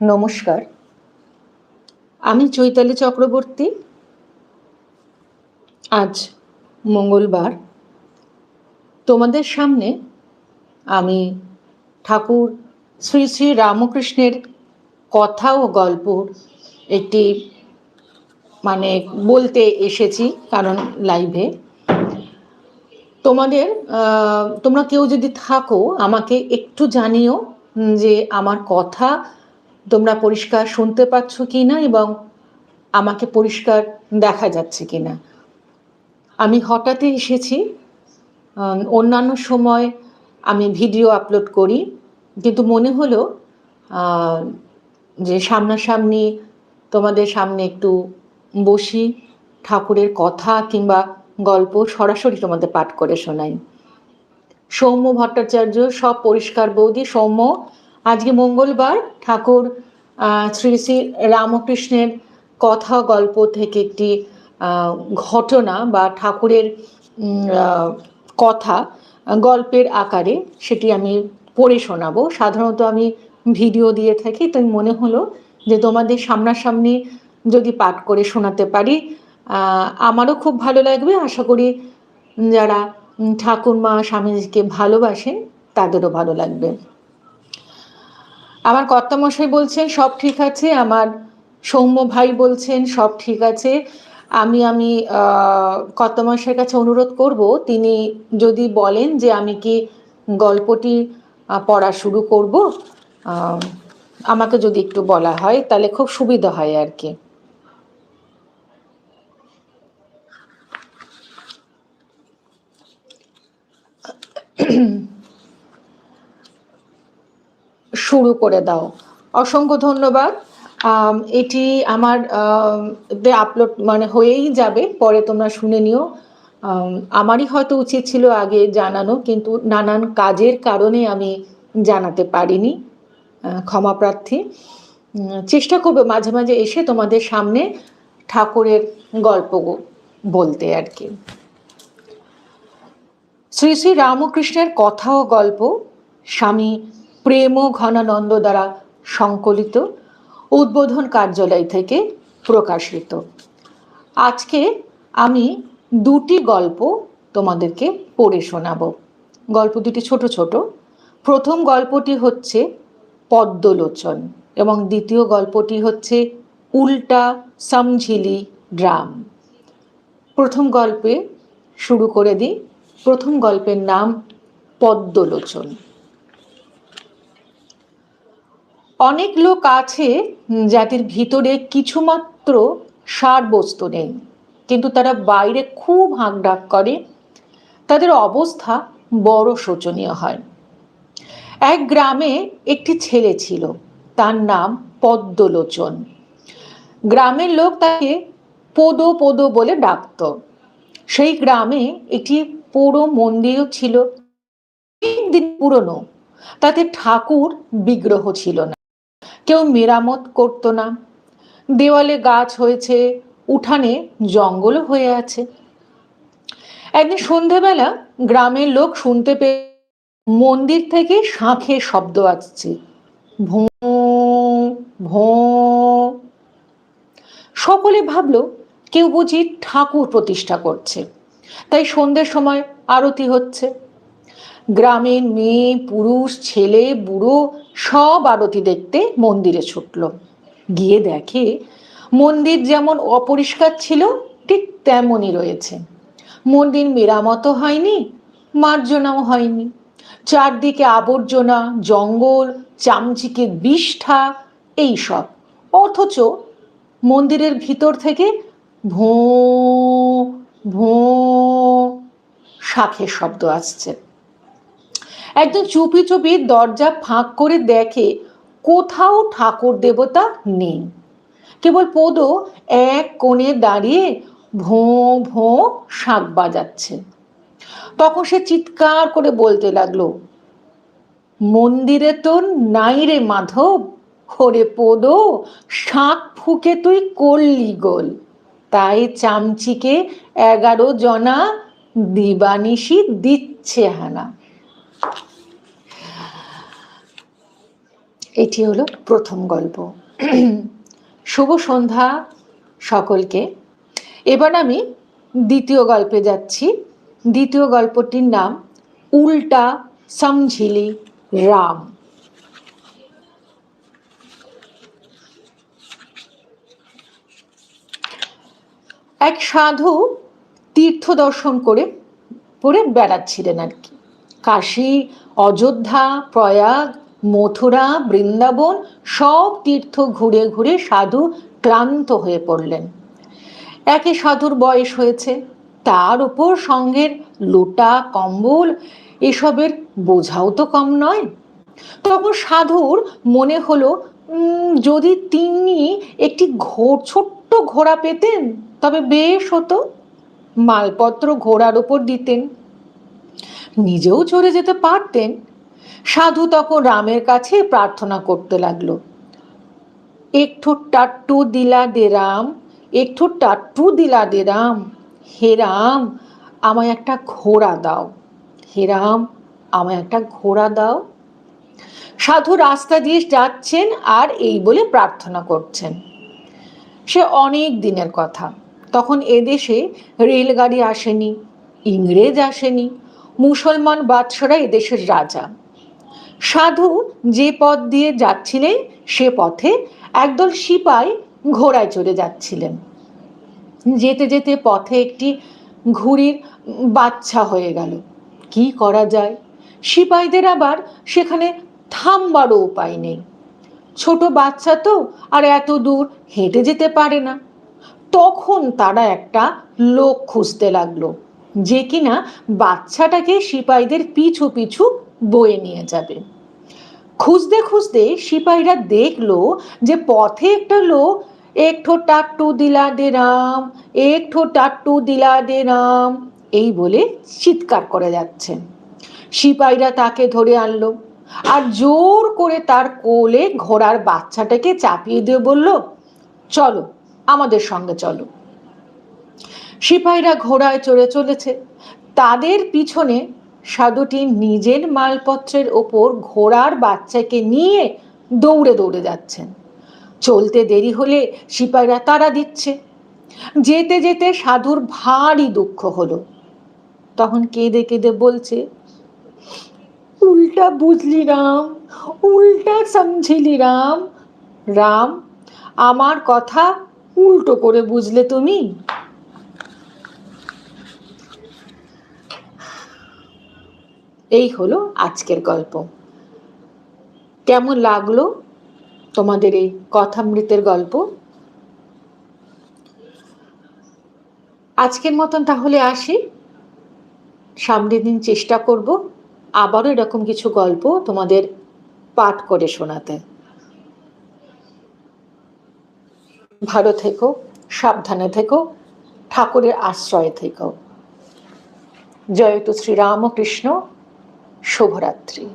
নমস্কার। আমি চৈতালি চক্রবর্তী। আজ মঙ্গলবার। তোমাদের সামনে আমি ঠাকুর শ্রী শ্রী রামকৃষ্ণের কথা ও গল্পর একটি মানে বলতে এসেছি, কারণ লাইভে তোমাদের তোমরা কেউ যদি থাকো, আমাকে একটু জানিও যে আমার কথা তোমরা পরিষ্কার শুনতে পাচ্ছ কি না এবং আমাকে পরিষ্কার দেখা যাচ্ছে কি না আমি হঠাৎই এসেছি অন্যান্য সময় আমি ভিডিও আপলোড করি, কিন্তু মনে হলো যে সামনাসামনি তোমাদের সামনে একটু বসি, ঠাকুরের কথা কিংবা গল্প সরাসরি তোমাদের পাঠ করে শোনাই। সৌম্য ভট্টাচার্য, সব পরিষ্কার বৌদি, সৌম্য, আজকে মঙ্গলবার ঠাকুর শ্রী শ্রী রামকৃষ্ণের কথা গল্প থেকে একটি ঘটনা বা ঠাকুরের কথা, গল্পের আকারে সেটি আমি পড়ে শোনাবো। সাধারণত আমি ভিডিও দিয়ে থাকি, তাই মনে হলো যে তোমাদের সামনাসামনি যদি পাঠ করে শোনাতে পারি আমারও খুব ভালো লাগবে। আশা করি যারা ঠাকুরমা স্বামীজিকে ভালোবাসেন, তাদেরও ভালো লাগবে। আমার কর্তামশাই বলছেন, সব ঠিক আছে। আমার সৌম্য ভাই বলছেন, সব ঠিক আছে। আমি আমি কর্তামশাইয়ের কাছে অনুরোধ করব, তিনি যদি বলেন যে আমি কি গল্পটি পড়া শুরু করব আমাকে যদি একটু বলা হয়, তাহলে খুব সুবিধা হয় আর কি। শুরু করে দাও। অসংখ্য ধন্যবাদ। এটি আমার আপলোড মানে হয়েই যাবে, পরে তোমরা শুনে নিও। আমারই হয়তো উচিত ছিল আগে জানানো, কিন্তু নানান কাজের কারণে আমি জানাতে পারিনি। ক্ষমা প্রার্থী। চেষ্টা করব মাঝে মাঝে এসে তোমাদের সামনে ঠাকুরের গল্প বলতে আর কি। শ্রী শ্রী রামকৃষ্ণের কথা ও গল্প স্বামী প্রেম ঘনানন্দ দ্বারা সংকলিত, উদ্বোধন কার্যালয় থেকে প্রকাশিত। আজকে আমি দুটি গল্প তোমাদেরকে পড়ে শোনাবো। গল্প দুটি ছোট ছোট। প্রথম গল্পটি হচ্ছে পদ্মলোচন এবং দ্বিতীয় গল্পটি হচ্ছে উল্টা সামঝিলি ড্রাম প্রথম গল্পে শুরু করে দিই। প্রথম গল্পের নাম পদ্মলোচন। অনেক লোক আছে যাদের ভিতরে কিছুমাত্র সার বস্তু নেই, কিন্তু তারা বাইরে খুব হাঁকডাক করে। তাদের অবস্থা বড় শোচনীয় হয়। এক গ্রামে একটি ছেলে ছিল, তার নাম পদ্মলোচন। গ্রামের লোক তাকে পোদো পোদো বলে ডাকতো। সেই গ্রামে একটি পুরো মন্দিরও ছিল দিন পুরনো। তাতে ঠাকুর বিগ্রহ ছিল না। কেউ মেরামত করতো না। দেওয়ালে গাছ হয়েছে, উঠানে জঙ্গলও হয়ে আছে। একদিন সন্ধেবেলা গ্রামের লোক শুনতে পেয়ে মন্দির থেকে শাঁখের শব্দ আসছে। ভোঁ ভোঁ। সকলে ভাবলো, কেউ বুঝি ঠাকুর প্রতিষ্ঠা করছে। তাই সন্ধ্যের সময় আরতি হচ্ছে। গ্রামের মেয়ে, পুরুষ, ছেলে, বুড়ো সব আরতি দেখতে মন্দিরে ছুটলো। গিয়ে দেখে মন্দির যেমন অপরিষ্কার ছিল, ঠিক তেমনই রয়েছে। মন্দির মেরামতো হয়নি, মার্জনাও হয়নি। চারদিকে আবর্জনা, জঙ্গল, চামচিকে বিষ্ঠা এইসব অথচ মন্দিরের ভিতর থেকে ভোঁ ভোঁ শাঁখের শব্দ আসছে। একজন চুপি চুপি দরজা ফাঁক করে দেখে কোথাও ঠাকুর দেবতা নেই। কেবল পদো এক কোণে দাঁড়িয়ে ভোঁ ভোঁ শাঁখ বাজাচ্ছে। তখন সে চিৎকার করে বলতে লাগল, মন্দিরে তো নাই রে মাধব, হরে পোদো, শাঁখ ফুকে তুই করলি গোল। তাই চামচিকে এগারো জনা দিবানিশি দিচ্ছে হানা। এটি হলো প্রথম গল্প। শুভ সন্ধ্যা সকলকে। এবার আমি দ্বিতীয় গল্পে যাচ্ছি। দ্বিতীয় গল্পটির নাম উল্টা সমঝিলি রাম। এক সাধু তীর্থ দর্শন করে করে বেড়াচ্ছিলেন আর কি। কাশী, অযোধ্যা, প্রয়াগ, মথুরা, বৃন্দাবন সব তীর্থ ঘুরে ঘুরে সাধু ক্লান্ত হয়ে পড়লেন। একে সাধুর বয়স হয়েছে, তার উপর সঙ্গের লোটা, কম্বল, এসবের বোঝাও তো কম নয়। তখন সাধুর মনে হলো যদি তিনি একটি ঘোর ছোট্ট ঘোড়া পেতেন, তবে বেশ হতো। মালপত্র ঘোড়ার ওপর দিতেন। নিজেও চড়ে যেতে পারতেন। সাধু তখন রামের কাছে প্রার্থনা করতে লাগল। একটু টাট্টু দিলা দে রাম একটু টাট্টু দিলা দে রাম। হে রাম, আমায় একটা ঘোড়া দাও। হে রাম, আমায় একটা ঘোড়া দাও। সাধু রাস্তা দিয়ে যাচ্ছেন আর এই বলে প্রার্থনা করছেন। সে অনেক দিনের কথা। তখন এদেশে রেলগাড়ি আসেনি, ইংরেজ আসেনি, মুসলমান বাদশারা এদেশের রাজা। সাধু যে পথ দিয়ে যাচ্ছিলেন, সে পথে একদল সিপাই ঘোড়ায় চড়ে যাচ্ছিলেন। যেতে যেতে পথে একটি ঘুড়ির বাচ্চা হয়ে গেল। কি করা যায়? সিপাইদের আবার সেখানে থামবারও উপায় নেই। ছোট বাচ্চা তো আর এত দূর হেঁটে যেতে পারে না। তখন তারা একটা লোক খুঁজতে লাগল, যে কিনা বাচ্চাটাকে সিপাইদের পিছু পিছু বয়ে নিয়ে যাবে। খুঁজতে খুঁজতে সিপাহীরা দেখল যে পথে একটা লোক, একঠো টাট্টু দিলা দে রাম, একঠো টাট্টু দিলা দে রাম, এই বলে চিৎকার করে যাচ্ছে। সিপাহীরা তাকে ধরে আনলো। আর জোর করে তার কোলে ঘোড়ার বাচ্চাটাকে চাপিয়ে দিয়ে বলল, চলো, আমাদের সঙ্গে চলো। সিপাহীরা ঘোড়ায় চড়ে চলেছে। তাদের পিছনে সাধুটি নিজের মালপত্রের ওপর ঘোড়ার বাচ্চাকে নিয়ে দৌড়ে দৌড়ে যাচ্ছেন। চলতে দেরি হলে সিপাহীরা তারা দিচ্ছে। যেতে যেতে সাধুর ভারী দুঃখ হলো। তখন কেঁদে কেঁদে বলছে উল্টা বুঝলি রাম, উল্টা সমঝিলি রাম। রাম, আমার কথা উল্টো করে বুঝলে তুমি? এই হলো আজকের গল্প। কেমন লাগল তোমাদের এই কথামৃতের গল্প? আজকের মতন তাহলে আসি। সামনের দিন চেষ্টা করব। আবারও এরকম কিছু গল্প তোমাদের পাঠ করে শোনাতে। ভালো থেকো, সাবধানে থেকো, ঠাকুরের আশ্রয় থেকো। জয়তু শ্রীরামকৃষ্ণ, শুভরাত্রি।